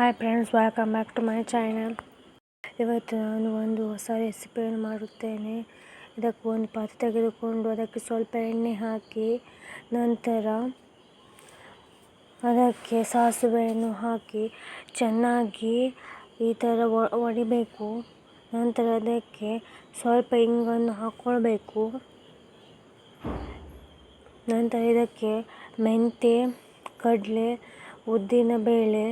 Hi friends welcome back to my channel ಇವತ್ತು ನಾನು ಒಂದು ಹೊಸ ರೆಸಿಪಿಯನ್ನು ಮಾಡುತ್ತೇನೆ. ಇದಕ್ಕೆ ಒಂದು ಪಾತ್ರೆ ತೆಗೆದುಕೊಂಡು ಅದಕ್ಕೆ ಸ್ವಲ್ಪ ಎಣ್ಣೆ ಹಾಕಿ ನಂತರ ಅದಕ್ಕೆ ಸಾಸಿವೆಯನ್ನು ಹಾಕಿ ಚೆನ್ನಾಗಿ ಈ ಥರ ಒಡಿಬೇಕು. ನಂತರ ಅದಕ್ಕೆ ಸ್ವಲ್ಪ ಇಂಗನ್ನು ಹಾಕ್ಕೊಳ್ಬೇಕು ನಂತರ ಇದಕ್ಕೆ ಮೆಂತ್ಯ, ಕಡಲೆ ಉದ್ದಿನ ಬೇಳೆ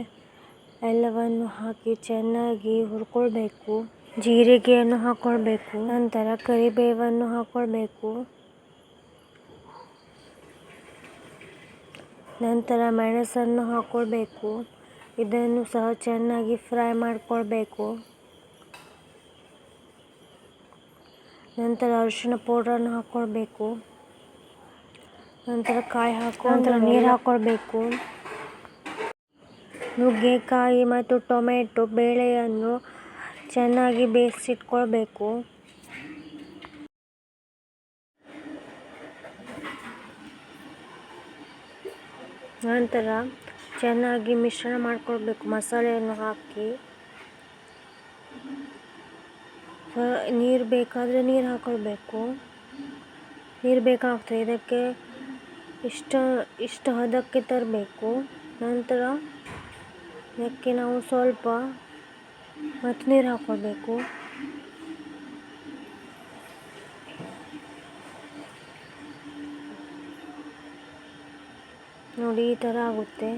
ಎಲ್ಲವನ್ನು ಹಾಕಿ ಚೆನ್ನಾಗಿ ಹುರ್ಕೊಳ್ಬೇಕು. ಜೀರಿಗೆಯನ್ನು ಹಾಕ್ಕೊಳ್ಬೇಕು ನಂತರ ಕರಿಬೇವನ್ನು ಹಾಕ್ಕೊಳ್ಬೇಕು ನಂತರ ಮೆಣಸನ್ನು ಹಾಕ್ಕೊಳ್ಬೇಕು ಇದನ್ನು ಸಹ ಚೆನ್ನಾಗಿ ಫ್ರೈ ಮಾಡಿಕೊಳ್ಬೇಕು. ನಂತರ ಅರಿಶಿಣ ಪೌಡ್ರನ್ನು ಹಾಕ್ಕೊಳ್ಬೇಕು ನಂತರ ಕಾಯಿ ಹಾಕೋ ನಂತರ ನೀರು ಹಾಕ್ಕೊಳ್ಬೇಕು ನುಗ್ಗೆಕಾಯಿ ಮತ್ತು ಟೊಮೆಟೊ ಬೇಳೆಯನ್ನು ಚೆನ್ನಾಗಿ ಬೇಯಿಸಿಟ್ಕೊಳ್ಬೇಕು. ನಂತರ ಚೆನ್ನಾಗಿ ಮಿಶ್ರಣ ಮಾಡ್ಕೊಳ್ಬೇಕು. ಮಸಾಲೆಯನ್ನು ಹಾಕಿ. ನೀರು ಬೇಕಾದರೆ ನೀರು ಹಾಕ್ಕೊಳ್ಬೇಕು ನೀರು ಬೇಕಾಗ್ತದೆ. ಇದಕ್ಕೆ ಇಷ್ಟ ಇಷ್ಟ ಹದಕ್ಕೆ ತರಬೇಕು. ನಂತರ ಇದಕ್ಕೆ ನಾವು ಸ್ವಲ್ಪ ಮತ್ತು ನೀರು ಹಾಕ್ಕೊಳ್ಬೇಕು ನೋಡಿ ಈ ಥರ ಆಗುತ್ತೆ.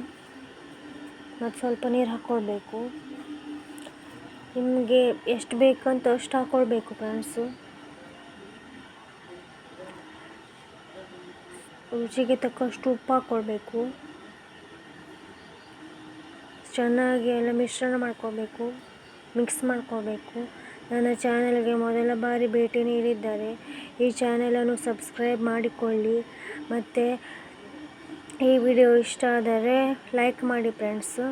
ಮತ್ತು ಸ್ವಲ್ಪ ನೀರು ಹಾಕ್ಕೊಳ್ಬೇಕು ನಿಮಗೆ ಎಷ್ಟು ಬೇಕಂತ ಅಷ್ಟು ಹಾಕ್ಕೊಳ್ಬೇಕು ಫ್ರೆಂಡ್ಸು ರುಚಿಗೆ ತಕ್ಕಷ್ಟು ಉಪ್ಪು ಹಾಕ್ಕೊಳ್ಬೇಕು ಚೆನ್ನಾಗಿ ಎಲ್ಲ ಮಿಶ್ರಣ ಮಾಡ್ಕೋಬೇಕು ಮಿಕ್ಸ್ ಮಾಡ್ಕೋಬೇಕು. ನನ್ನ ಚಾನಲ್ಗೆ ಮೊದಲ ಬಾರಿ ಭೇಟಿ ನೀಡಿದ್ದಾರೆ ಈ ಚಾನಲನ್ನು ಸಬ್ಸ್ಕ್ರೈಬ್ ಮಾಡಿಕೊಳ್ಳಿ. ಮತ್ತು ಈ ವಿಡಿಯೋ ಇಷ್ಟ ಆದರೆ ಲೈಕ್ ಮಾಡಿ ಫ್ರೆಂಡ್ಸು